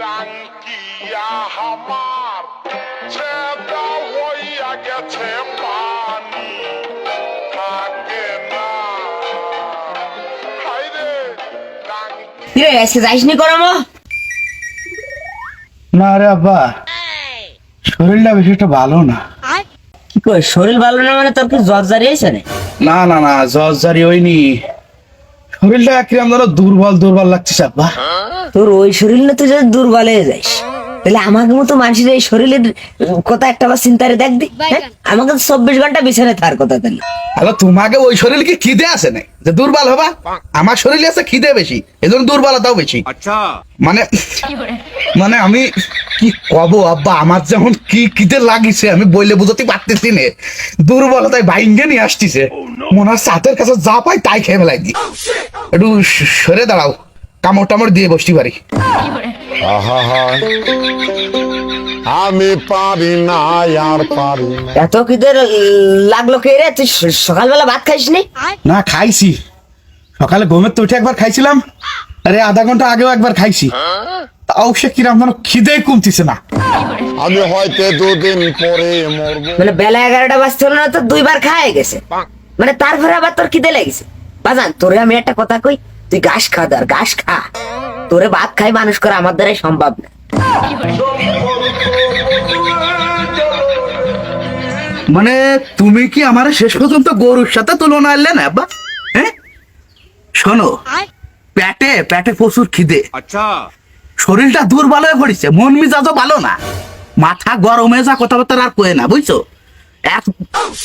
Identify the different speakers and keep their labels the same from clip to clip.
Speaker 1: টাঙ্কিয়া হামার ছেদা হইয়া গেছে পানি। থাকে না। হাইরে টাঙ্কি
Speaker 2: আজকে যাইসনি করমো
Speaker 3: না রে আব্বা শরীরটা বেশি একটা ভালো না।
Speaker 2: কি কই শরীর ভালো না মানে তোর কি জ্বর জারিয়েছে না
Speaker 3: না না না জ্বর জারি হয়নি। শরীরটা কিরম ধরো দুর্বল দুর্বল লাগছে আব্বা।
Speaker 2: তোর ওই শরীর না তুই যদি দুর্বল হয়ে যাইস তাহলে আমাকে মতো মানুষের এই শরীরের কথা একটা বার চিন্তারে দেখবি হ্যাঁ? আমাকে তো চব্বিশ ঘণ্টা বিছানায় থার কথা তাহলে।
Speaker 3: হ্যালো তোমাকে ওই শরীর কি খিদে আছে না যে দুর্বল হবা? আমার শরীরে আছে খিদে বেশি এজন্য দুর্বলতাও বেশি। মানে মানে আমি কি কব আব্বা আমার যেমন কি খিদে লাগিছে আমি বইলে বুঝতে পারতেছি না। দুর্বলতায় বাইঙ্গে নিয়ে আসতেছে। মনে হচ্ছে হাতের কাছে যা পাই তাই খেয়ে ফেলাই দি। একটু সরে দাঁড়াও। কামড় টামড় দিয়ে বসতে পারি।
Speaker 1: আমি পারি না আর পারি
Speaker 2: এত কিদের লাগল কে রে? তুই সকালবেলা ভাত খাইস নি
Speaker 3: না খাইছি। সকালে ঘুমের তো উঠে একবার খাইছিলাম। আরে আধা ঘণ্টা আগেও একবার খাইছি। তাও সে কিরাম যেন খিদে কমতিছে না।
Speaker 1: আমি হয়তো দুদিন পরে মরবো।
Speaker 2: মানে বেলা এগারোটা বাজতে হলো না তো দুইবার খাওয়া গেছে। মানে তারপরে আবার তোর খিদে লেগেছে। বাজান তোরে আমি একটা কথা কই তুই গাছ খা ধর গাছ খা। তোরে ভাত খাই মানুষ করা আমার দ্বারাই সম্ভব না।
Speaker 3: মানে তুমি কি আমার শেষ পর্যন্ত গরুর সাথে তুলনা আনলে না আব্বা? হ্যাঁ? শোনো প্যাটে প্যাটে প্রচুর খিদে।
Speaker 4: আচ্ছা।
Speaker 3: শরীরটা দুর্বল হয়ে পড়েছে মন মিজাজও ভালো না। মাথা গরমে যা কথাবার্তা আর কয়ে না বুঝছ?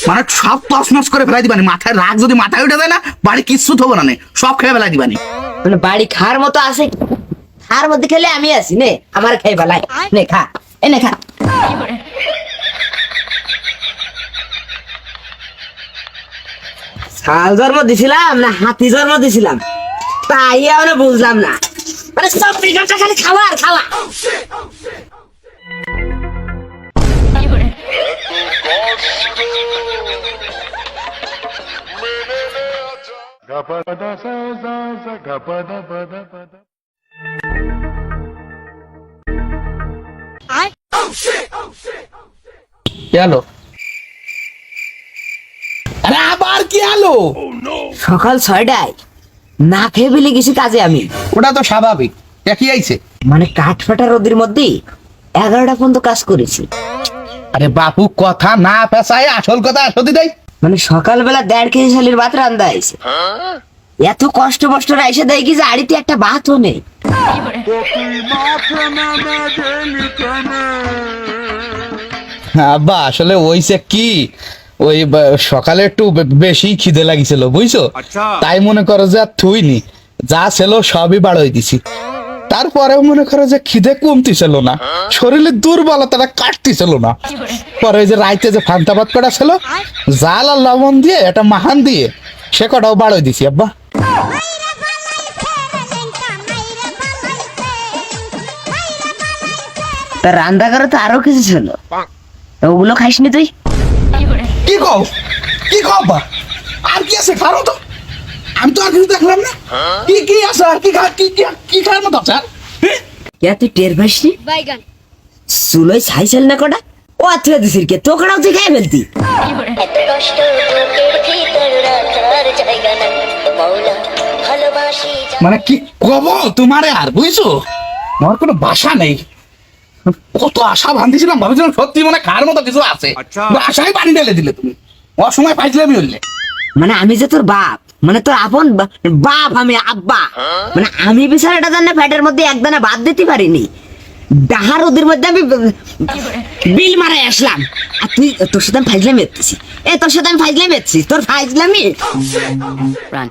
Speaker 3: মানে সব তছনছ করে ফেলাই দিবানি। মাথায় রাগ যদি মাথায় উঠে যায় না, বাড়ি কিচ্ছু থবো না সব খেয়ে ফেলাই দিবানি।
Speaker 2: মানে বাড়ি খাওয়ার মতো আছে। খাওয়ার মধ্যে খেলে আমি আছি নে, আমার খাই বেলায় নে, খা। এ নে, খা। শাল জন্ম দিছিলাম না হাতি জন্ম দিছিলাম? তাই আমরা বুঝলাম না। মানে সব ঘণ্টা খালি খাওয়া আর খাওয়া।
Speaker 3: আরে আবার কি আলো
Speaker 2: সকাল ছয়টায়। না খেয়ে বেলে গেছি কাজে আমি।
Speaker 3: ওটা তো স্বাভাবিক। একই আইছে।
Speaker 2: মানে কাঠ ফাটা রোদের মধ্যে এগারোটা পর্যন্ত কাজ করেছি।
Speaker 3: আরে বাপু কথা না পেশায় আসল কথা আসতে দেয়
Speaker 2: মানে সকালবেলা দেড় কেজি শালির ভাত রান্দা আইছে এত কষ্ট কষ্ট রাইসে দেয় কি যে আড়িতে একটা ভাতও নেই।
Speaker 3: আব্বা আসলে ওইছে কি? ওই সকালে একটু বেশি খিদে লাগিছিল বুঝছ?
Speaker 4: আচ্ছা।
Speaker 3: তাই মনে করো যে আর থুইনি। যা ছিল সবই বাড়াই দিছি। তারপরেও মনে করো যে খিদে কমতিছিল না। শরীরের দুর্বলতাটা কাটতিছিল না। পরে ওই যে রাইতে যে ফান্তা ভাত কটা ছিল জাল আর লবণ দিয়ে এটা মাহান দিয়ে সে কটাও বাড়াই দিছি আব্বা।
Speaker 2: তা রান্না করে তো আরও কিছু ছিল। ওগুলো খাইসনি তুই?
Speaker 3: কি কও? কি কও আব্বা? আর কি আছে খারো তো আমি তো আর কিছু দেখলাম না। কি কি আছে আর কি খা কি কি কি খাওয়ার মতো আছে আর?
Speaker 2: কে তুই টের পাইসনি?
Speaker 5: বাইগান।
Speaker 2: চুলোই ছাইছিল না কটা? দিছির কে? তোকড়াও তুই খাই ফেলতি।
Speaker 6: এত কষ্ট বুকের ভিতর রাখার জায়গা নাই। মৌলা ভালোবাসি
Speaker 3: মানে কি কব তোমারে আর বুঝছ? আমার কোনো বাসা নেই। কত আশা বান্ধিছিলাম ভাবছিলাম সত্যি মানে কার মতো কিছু আছে।
Speaker 4: আচ্ছা।
Speaker 3: আশাই পানি ঢেলে দিলে তুমি। অসময় পাইছিলে আমি হইলে
Speaker 2: মানে আমি যে তোর বাপ মানে তোর আপন বাপ আমি আব্বা। মানে আমি বিচার বিছানাটা জানে ফ্যাটের মধ্যে একদানা বাদ দিতে পারিনি। ডাহার ওদের মধ্যে আমি বিল মারাই আসলাম। আর তুই তোর সাথে আমি ফাইজলামি এ তোর সাথে আমি ফাইজলামি তোর ফাইজলামি? প্রাণ।